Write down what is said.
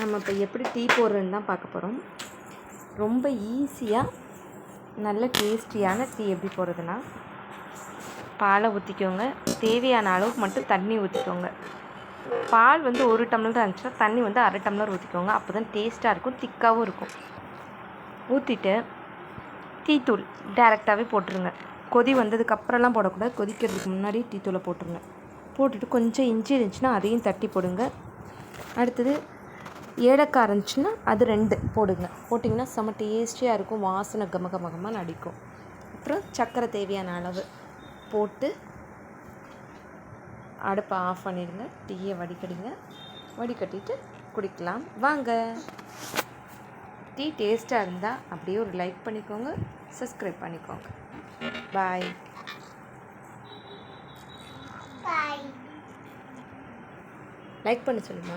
நம்ம இப்போ எப்படி டீ போடுறதுன்னு தான் பார்க்க போகிறோம் ரொம்ப ஈஸியாக நல்ல டேஸ்டியான டீ எப்படி போடுறதுன்னா பாலை ஊற்றிக்கோங்க தேவையான அளவுக்கு மட்டும் தண்ணி ஊற்றிக்கோங்க பால் வந்து ஒரு டம்ளர் இருந்துச்சுன்னா தண்ணி வந்து அரை டம்ளர் ஊற்றிக்கோங்க அப்போ தான் டேஸ்ட்டாக இருக்கும். திக்காகவும் இருக்கும் ஊற்றிட்டு டீத்தூள் டேரெக்டாகவே போட்டுருங்க. கொதி வந்ததுக்கப்புறம்லாம் போடக்கூடாது. கொதிக்கிறதுக்கு முன்னாடி டீத்தூளை போட்டுருங்க. போட்டுட்டு கொஞ்சம் இஞ்சி இருந்துச்சுன்னா அதையும் தட்டி போடுங்க. அடுத்தது ஏலக்காய் இருந்துச்சுன்னா அது ரெண்டு போடுங்க. போட்டிங்கன்னா செம்ம டேஸ்டியாக இருக்கும். வாசனை கம கம கமன்னு அடிக்கும் அப்புறம் சர்க்கரை தேவையான அளவு போட்டு அடுப்பை ஆஃப் பண்ணிடுங்க. டீயை வடிகட்டிங்க. வடிகட்டிட்டு குடிக்கலாம். வாங்க. டீ டேஸ்ட்டாக இருந்தால் அப்படியே ஒரு லைக் பண்ணிக்கோங்க. சப்ஸ்கிரைப் பண்ணிக்கோங்க. பாய். லைக் பண்ண சொல்லுமா?